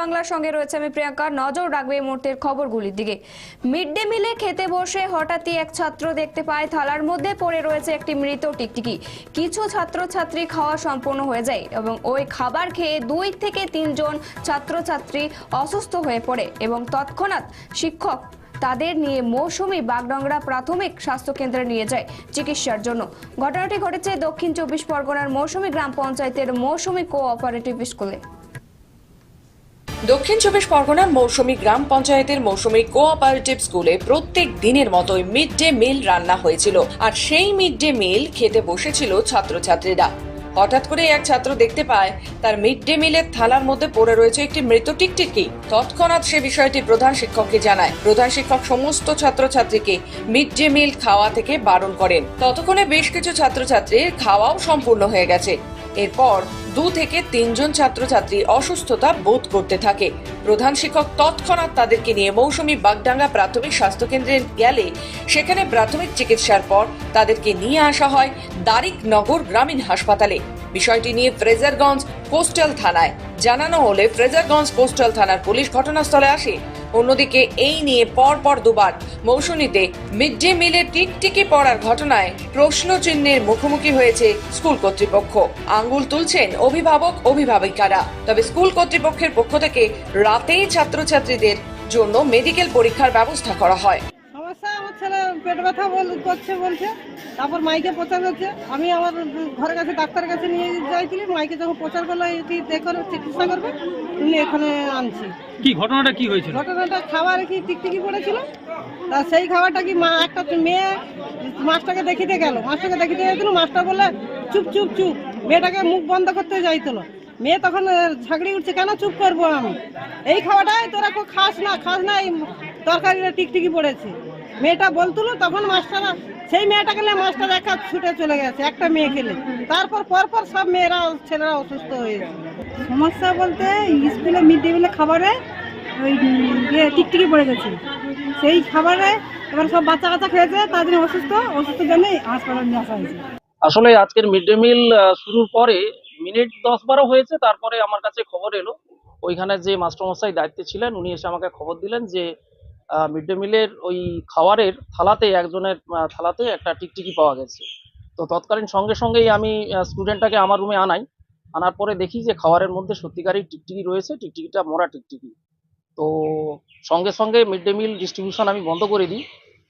বাংলার সঙ্গে রয়েছে আমি প্রিয়াঙ্কা। নজর রাখবে এই মুহূর্তের খবরগুলির দিকে। মিড ডে মিলে খেতে বসে হঠাৎই এক ছাত্র দেখতে পায়, থালার মধ্যে পড়ে রয়েছে একটি মৃত টিকটিকি। কিছু ছাত্রছাত্রী খাওয়া সম্পূর্ণ হয়ে যায় এবং ওই খাবার খেয়ে দুই থেকে তিনজন ছাত্রছাত্রী অসুস্থ হয়ে পড়ে এবং তৎক্ষণাৎ শিক্ষক তাদের নিয়ে মৌসুমি বাগডাংরা প্রাথমিক স্বাস্থ্য কেন্দ্রে নিয়ে যায় চিকিৎসার জন্য। ঘটনাটি ঘটেছে দক্ষিণ চব্বিশ পরগনার মৌসুমি গ্রাম পঞ্চায়েতের মৌসুমি কোঅপারেটিভ স্কুলে। দক্ষিণ চব্বিশ পরগনার মৌসুমী গ্রাম পঞ্চায়েতের মৌসুমী কোঅপারেটিভ স্কুলে প্রত্যেক দিনের মতোই মিড ডে মিল রান্না হয়েছিল, আর সেই মিড ডে মিল খেতে বসেছিল ছাত্রছাত্রীরা। হঠাৎ করে এক ছাত্র দেখতে পায়, তার মিড ডে মিলের থালার মধ্যে পড়ে রয়েছে একটি মৃত টিকটিকি। তৎক্ষণাৎ সে বিষয়টি প্রধান শিক্ষককে জানায়। প্রধান শিক্ষক সমস্ত ছাত্রছাত্রীকে মিড ডে মিল খাওয়া থেকে বারণ করেন। ততক্ষণে বেশ কিছু ছাত্রছাত্রীর খাওয়াও সম্পূর্ণ হয়ে গেছে। এরপর দু থেকে তিনজন ছাত্রছাত্রী অসুস্থতা বোধ করতে থাকে। প্রধান শিক্ষক তৎক্ষণাৎ তাদেরকে নিয়ে মৌসুমী বাগডাঙ্গা প্রাথমিক স্বাস্থ্যকেন্দ্রে গেলে সেখানে প্রাথমিক চিকিৎসার পর তাদেরকে নিয়ে আসা হয় দারিকনগর গ্রামীণ হাসপাতালে। বিষয়টি নিয়ে ফ্রেজারগঞ্জ কোস্টাল থানায়। জানানো হলে ফ্রেজারগঞ্জ কোস্টাল থানার পুলিশ ঘটনাস্থলে আসে। অন্যদিকে এই নিয়ে পর পর দুবার মৌসুমীতে মিড ডে মিলে টিকটিকি পড়ার ঘটনায় প্রশ্ন চিহ্নের মুখোমুখি হয়েছে স্কুল কর্তৃপক্ষ। আঙ্গুল তুলছেন অভিভাবক, অভিভাবিকারা। তবে স্কুল কর্তৃপক্ষের পক্ষ থেকে রাতেই ছাত্রছাত্রীদের জন্য মেডিকেল পরীক্ষার ব্যবস্থা করা হয়। ছেলে পেট ব্যথা বল- করছে বলছে তারপর মাইকে প্রচার করছে আমি আমার ঘরের কাছে ডাক্তারের কাছে নিয়ে যাইছিলি মাইকে যখন প্রচার করল এটি দেখো চিকিৎসা করবে তুমি এখানে আনছি। কি ঘটনাটা কি হয়েছিল? ঘটনাটা খাবার কি টিকটিকি পড়েছিল? তা সেই খাবারটা কি মা একটা মেয়ে মাছটাকে দেখিতে গেল। মাছটাকে দেখিতে গেছিল মাছটা বললে চুপ চুপ চুপ মেয়েটাকে মুখ বন্ধ করতে যাইছিল মেয়ে তখন ঝাগড়ি উঠছে কেন চুপ করব আমি? এই খাওয়াটাই তোরা খাস না খাস না এই তরকারিটা টিকটিকি পড়েছে। মেয়েটা বলছিল তখন মাস্টাররা, সেই মেয়েটা গেলে মাস্টার একা ছুটে চলে গেছে, একটা মেয়ে খেলে। তারপর, পরপর সব মেয়েরা, ছেলেরা অসুস্থ হয়েছে সমস্যা বলতে, স্কুলে মিড ডে মিলে খাবারে ওই ইয়ে টিকটিকি পড়ে গেছে। সেই খাবারে এবার সব বাচ্চা কাচ্চা খেয়েছে, তার জন্য অসুস্থ, অসুস্থের জন্য হাসপাতালে নিয়ে আসা হয়েছে। আসলে আজকের মিড ডে মিল শুরুর পরে মিনিট দশ বারো হয়েছে, তারপরে আমার কাছে খবর এলো। ওইখানে যে মাস্টারমশাই দায়িত্বে ছিলেন, উনি এসে আমাকে খবর দিলেন যে মিড ডে মিলের ওই খাওয়ারের থালাতে একজনের থালাতে একটা টিকটিকি পাওয়া গেছে। তো তৎকালীন সঙ্গে সঙ্গেই আমি স্টুডেন্টটাকে আমার রুমে আনাই। আনার পরে দেখি যে খাওয়ারের মধ্যে সত্যিকারই টিকটিকি রয়েছে, টিকটিকিটা মরা টিকটিকি। তো সঙ্গে সঙ্গে মিড ডে মিল ডিস্ট্রিবিউশন আমি বন্ধ করে দিই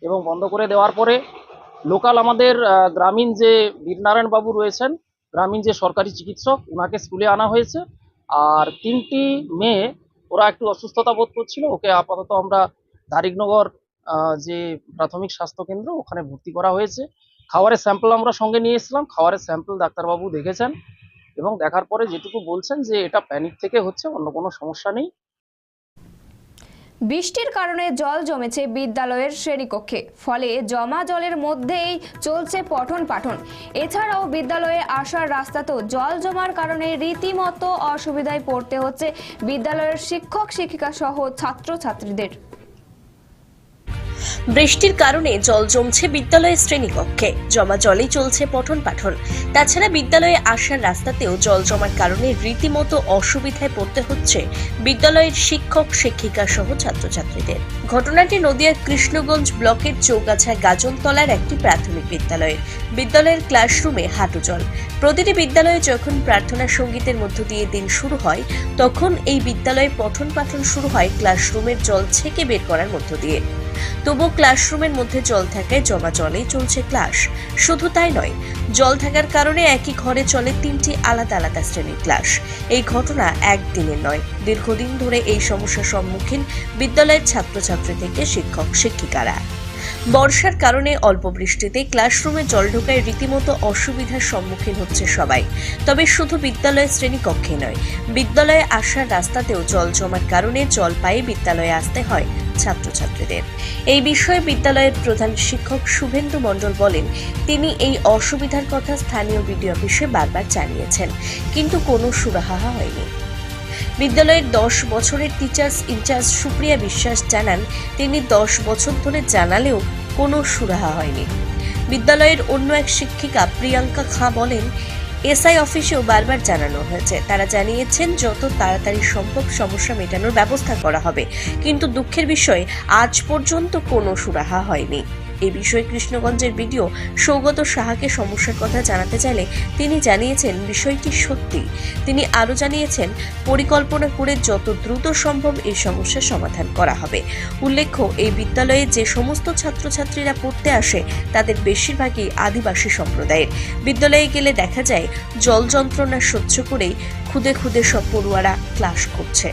এবং বন্ধ করে দেওয়ার পরে লোকাল আমাদের গ্রামীণ যে বীরনারায়ণ বাবু রয়েছেন, গ্রামীণ যে সরকারি চিকিৎসক ওনাকে স্কুলে আনা হয়েছে। আর তিনটি মেয়ে, ওরা একটু অসুস্থতা বোধ করছিল, ওকে আপাতত আমরা দারিকনগর যে প্রাথমিক স্বাস্থ্য কেন্দ্র, ওখানে ভর্তি করা হয়েছে। খাবারের স্যাম্পল আমরা সঙ্গে নিয়ে এসেছিলাম। খাবারের স্যাম্পল ডাক্তারবাবু দেখেছেন এবং দেখার পরে যেটুকু বলছেন যে এটা প্যানিক থেকে হচ্ছে, অন্য কোনো সমস্যা নেই। বৃষ্টির কারণে জল জমেছে বিদ্যালয়ের শ্রেণীকক্ষে, ফলে জমা জলের মধ্যেই চলছে পঠন পাঠন এছাড়াও বিদ্যালয়ে আসার রাস্তাতেও জল জমার কারণে রীতিমতো অসুবিধায় পড়তে হচ্ছে বিদ্যালয়ের শিক্ষক শিক্ষিকা সহ ছাত্রছাত্রীদের। বৃষ্টির কারণে জল জমছে বিদ্যালয়ের শ্রেণীকক্ষে। জমা জলেই চলছে পঠন পাঠন। তাছাড়া বিদ্যালয়ে আসার রাস্তাতেও জল জমার কারণে রীতিমতো অসুবিধায় পড়তে হচ্ছে বিদ্যালয়ের শিক্ষক, শিক্ষিকা সহ ছাত্রছাত্রীদের। ঘটনাটি নদিয়ার কৃষ্ণগঞ্জ ব্লকের চৌগাছা গাজনতলার একটি প্রাথমিক বিদ্যালয়ের। বিদ্যালয়ের ক্লাসরুমে হাঁটু জল। প্রতিটি বিদ্যালয়ে যখন প্রার্থনা সঙ্গীতের মধ্য দিয়ে দিন শুরু হয়, তখন এই বিদ্যালয়ে পঠন পাঠন শুরু হয় ক্লাসরুমের জল ছেঁকে বের করার মধ্য দিয়ে। তবু ক্লাসরুমের মধ্যে জল থাকায় জমা জলেই চলছে ক্লাস। শুধু তাই নয়, জল থাকার কারণে একই ঘরে চলে তিনটি আলাদা আলাদা শ্রেণির ক্লাস। এই ঘটনা একদিনের নয়, দীর্ঘদিন ধরে এই সমস্যার সম্মুখীন বিদ্যালয়ের ছাত্রছাত্রী থেকে শিক্ষক শিক্ষিকারা বর্ষার কারণে অল্প বৃষ্টিতে ক্লাসরুমে জল ঢোকায় রীতিমতো অসুবিধার সম্মুখীন হচ্ছে সবাই। তবে শুধু বিদ্যালয়ের শ্রেণীকক্ষে নয়, বিদ্যালয়ে আসার রাস্তাতেও জল জমার কারণে জল পায়ে বিদ্যালয়ে আসতে হয় ছাত্রছাত্রীদের। এই বিষয়ে বিদ্যালয়ের প্রধান শিক্ষক শুভেন্দু মণ্ডল বলেন, তিনি এই অসুবিধার কথা স্থানীয় বিডিও অফিসে বারবার জানিয়েছেন, কিন্তু কোনো সুরাহা হয়নি। বিদ্যালয়ের দশ বছরের টিচার্স ইনচার্জ সুপ্রিয়া বিশ্বাস জানান, তিনি দশ বছর ধরে জানালেও কোনো সুরাহা হয়নি। বিদ্যালয়ের অন্য এক শিক্ষিকা প্রিয়াঙ্কা খাঁ বলেন, এসআই অফিসেও বারবার জানানো হয়েছে। তারা জানিয়েছেন, যত তাড়াতাড়ি সম্ভব সমস্যা মেটানোর ব্যবস্থা করা হবে। কিন্তু দুঃখের বিষয়, আজ পর্যন্ত কোনো সুরাহা হয়নি। এ বিষয়ে কৃষ্ণগঞ্জের ভিডিও সৌগত সাহাকে সমস্যার কথা জানাতে চাইলে তিনি জানিয়েছেন বিষয়টি সত্যি। তিনি আরও জানিয়েছেন, পরিকল্পনা করে যত দ্রুত সম্ভব এই সমস্যার সমাধান করা হবে। উল্লেখ্য, এই বিদ্যালয়ে যে সমস্ত ছাত্রছাত্রীরা পড়তে আসে, তাদের বেশিরভাগই আদিবাসী সম্প্রদায়ের। বিদ্যালয়ে গেলে দেখা যায়, জল যন্ত্রণা সহ্য করেই খুদে খুদে সব পড়ুয়ারা ক্লাস করছে।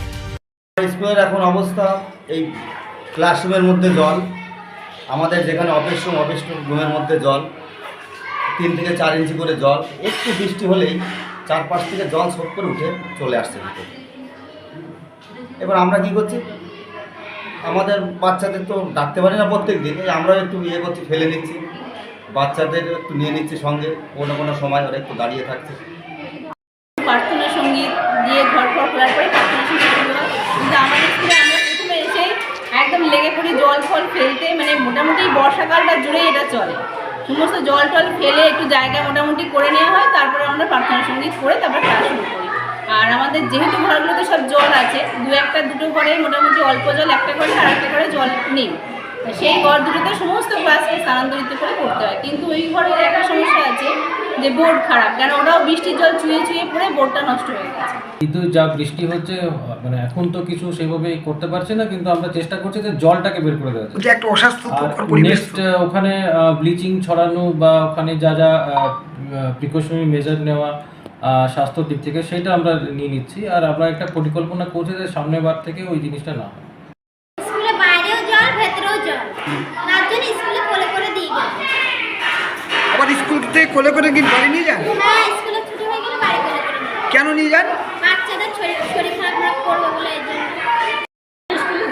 স্কুলের এখন অবস্থা, এই ক্লাসরুমের মধ্যে জল। আমাদের যেখানে অফিস রুম অফিস রুমের মধ্যে জল, তিন থেকে চার ইঞ্চি করে জল, একটু বৃষ্টি হলেই চারপাশ থেকে জল সোপ করে উঠে চলে আসছে ভিতরে। এবার আমরা কি করছি? আমাদের বাচ্চাদের তো ডাকতে পারি না প্রত্যেক দিন আমরাও একটু ইয়ে করছি, ফেলে নিচ্ছি। বাচ্চাদের একটু নিয়ে নিচ্ছি সঙ্গে, কোনো কোনো সময় ওরা একটু দাঁড়িয়ে থাকছে। প্রার্থনা সংগীত দিয়ে ঘর ঘর খোলার পরে প্রার্থনা সংগীত কিন্তু আমাদের স্কুলে আমরা একদম লেগে পড়ি, জল ফল ফেলতে মানে মোটামুটি বর্ষাকালটা জুড়ে এটা চলে। সমস্ত জল টল ফেলে একটু জায়গা মোটামুটি করে নেওয়া হয়, তারপরে আমরা প্রার্থনা সংগীত করে তারপর ক্লাস শুরু করি। আর আমাদের যেহেতু ঘরগুলোতে সব জল আছে, দু একটা, দুটো ঘরে মোটামুটি অল্প জল, একটা ঘরে আর একটা ঘরে জল নেই। সেই ঘর দুটোতে সমস্ত ক্লাসকে স্থানান্তরিত করে করতে হয়। কিন্তু ওই ঘরের একটা সমস্যা আছে যে বোর্ড খারাপ কেন ওরাও বৃষ্টির জল চুয়ে চুয়ে পড়ে বোর্ডটা নষ্ট হয়ে গেছে। কিন্তু যা বৃষ্টি হচ্ছে মানে এখন তো কিছু সেভাবে করতে পারছি না কিন্তু আমরা চেষ্টা করছি যে জলটাকে বের করে দেওয়া যায়। একটা অস্বাস্থ্যকর পরিবেশ। নেক্সট ওখানে ব্লিচিং ছড়ানো বা ওখানে যা যা প্রিকশনারি মেজার নেওয়া আহ, স্বাস্থ্যর দিক থেকে সেটা আমরা নিয়ে নিচ্ছি আর আমরা একটা পরিকল্পনা করছি যে সামনের বার থেকে ওই জিনিসটা না হয়। স্কুলে বাইরেও জল ভেতরেও জল। তার জন্য স্কুলে কোলে করে দিয়ে গেল আবার স্কুল থেকে কোলে করে কি বাড়ি নিয়ে যান? স্কুলে ছুটি গেলে বাড়ি কোলে করে নিয়ে যায়। কেন নিয়ে যান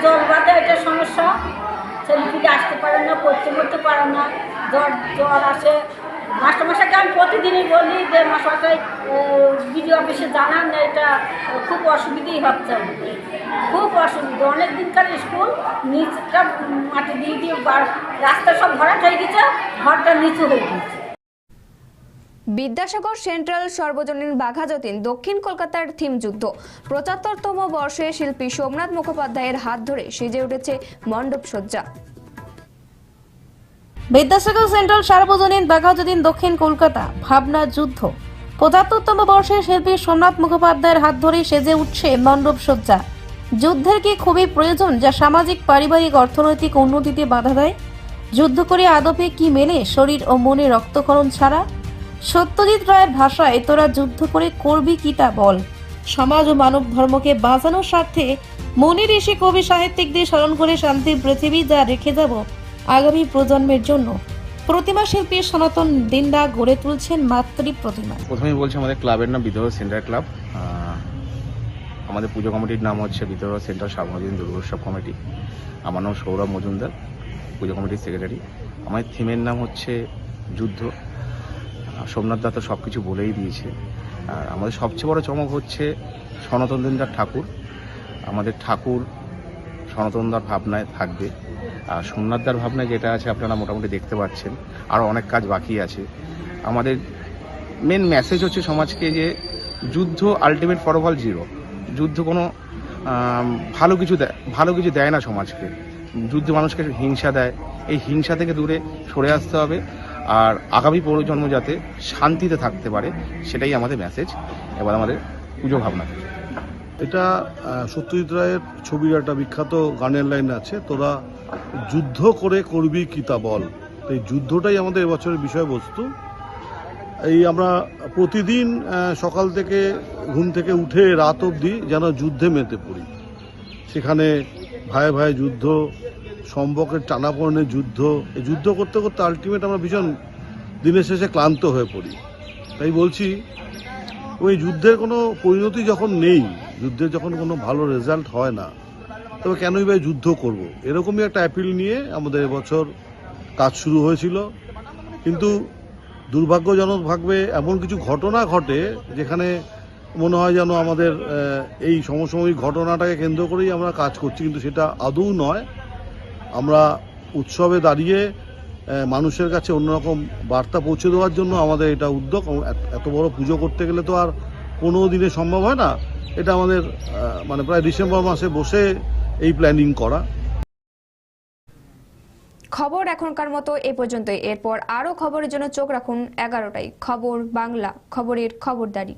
জল বাঁধা এটা সমস্যা। ছেলে ফিরে আসতে পারে না পড়তে পড়তে পারে না। জ্বর জ্বর আসে। মাস্টারমশাইকে আমি প্রতিদিনই বলি যে মাস্টারমশাই বিডিও অফিসে জানান না এটা খুব অসুবিধেই হচ্ছে। খুব অসুবিধা। অনেক দিনকার স্কুল নিচটা মাটি দিয়ে দিয়ে বা- রাস্তা সব ভরাট হয়ে গেছে ঘরটা নিচু হয়ে গেছে। বিদ্যাসাগর সেন্ট্রাল সর্বজনীন বাঘা যতীন দক্ষিণ কলকাতার থিম যুদ্ধ। পঁচাত্তরতম বর্ষে শিল্পী সোমনাথ মুখোপাধ্যায়ের হাত ধরে সেজে উঠেছে মণ্ডপ সজ্জা। বিদ্যাসাগর সেন্ট্রাল সার্বজনীন বাঘাযতীন দক্ষিণ কলকাতা, ভাবনা যুদ্ধ। পঁচাত্তরতম বর্ষের শিল্পী সোমনাথ মুখোপাধ্যায়ের হাত ধরে সেজে উঠছে মণ্ডপ সজ্জা। যুদ্ধের কি খুবই প্রয়োজন যা সামাজিক, পারিবারিক, অর্থনৈতিক উন্নতিতে বাধা দেয়? যুদ্ধ করে আদপে কি মেলে শরীর ও মনে রক্তক্ষরণ ছাড়া? সত্যজিৎ রায়ের ভাষায়, তোরা যুদ্ধ করে করবি কি তা বল? সমাজ ও মানব ধর্মকে বাঁচানোর স্বার্থে মনে ঋষি কবি সাহিত্যিকদের স্মরণ করে শান্তির পৃথিবী যা রেখে যাব আগামী প্রজন্মের জন্য। প্রতিমা শিল্পী সনাতন দিনদা গড়ে তুলছেন মাতৃ প্রতিমা প্রথমেই বলছি আমাদের ক্লাবের নাম বিদ্রোহ সেন্টার ক্লাব। আমাদের পুজো কমিটির নাম হচ্ছে বিদ্রোহ সেন্টার সার্বজনীন দুর্গোৎসব কমিটি। আমার নাম সৌরভ মজুমদার, পুজো কমিটির সেক্রেটারি। আমার থিমের নাম হচ্ছে যুদ্ধ। সোমনাথ দা তো সব কিছু বলেই দিয়েছে। আর আমাদের সবচেয়ে বড় চমক হচ্ছে সনাতন দিনদার ঠাকুর। আমাদের ঠাকুর সনাতনদার ভাবনায় থাকবে। আর সোমনাথদার ভাবনায় যেটা আছে আপনারা মোটামুটি দেখতে পাচ্ছেন। আরও অনেক কাজ বাকি আছে। আমাদের মেন মেসেজ হচ্ছে সমাজকে যে যুদ্ধ আলটিমেট ফরওভাল জিরো যুদ্ধ কোনো ভালো কিছু দেয় ভালো কিছু দেয় না সমাজকে। যুদ্ধ মানুষকে হিংসা দেয়। এই হিংসা থেকে দূরে সরে আসতে হবে। আর আগামী প্রজন্ম যাতে শান্তিতে থাকতে পারে, সেটাই আমাদের মেসেজ এবার আমাদের পুজো ভাবনা। এটা সত্যজিৎ রায়ের ছবির একটা বিখ্যাত গানের লাইন আছে, তোরা যুদ্ধ করে করবি কি তা বল এই যুদ্ধটাই আমাদের এবছরের বিষয়বস্তু। এই আমরা প্রতিদিন সকাল থেকে ঘুম থেকে উঠে রাত অবধি যেন যুদ্ধে মেতে পড়ি। সেখানে ভাই ভাই যুদ্ধ সম্পর্কের টানাপড়নের যুদ্ধ, এই যুদ্ধ করতে করতে আলটিমেট আমরা ভীষণ দিনের শেষে ক্লান্ত হয়ে পড়ি। তাই বলছি, ওই যুদ্ধের কোনো পরিণতি যখন নেই, যুদ্ধের যখন কোনো ভালো রেজাল্ট হয় না, তবে কেনই বা যুদ্ধ করব? এরকমই একটা অ্যাপিল নিয়ে আমাদের এবছর কাজ শুরু হয়েছিল। কিন্তু দুর্ভাগ্যজনক দুর্ভাগ্যজনকভাবে এমন কিছু ঘটনা ঘটে, যেখানে মনে হয় যেন আমাদের এই সমসাময়িক ঘটনাটাকে কেন্দ্র করেই আমরা কাজ করছি, কিন্তু সেটা আদৌ নয়। আমরা উৎসবে দাঁড়িয়ে মানুষের কাছে অন্যরকম বার্তা পৌঁছে দেওয়ার জন্য আমাদের এটা উদ্যোগ। এত বড় পুজো করতে গেলে তো আর কোনো দিনে সম্ভব হয় না। এটা আমাদের মানে প্রায় ডিসেম্বর মাসে বসে এই প্ল্যানিং করা। খবর এখনকার মতো এ পর্যন্তই। এরপর আরও খবরের জন্য চোখ রাখুন এগারোটায়। খবর বাংলা, খবরের খবরদারি।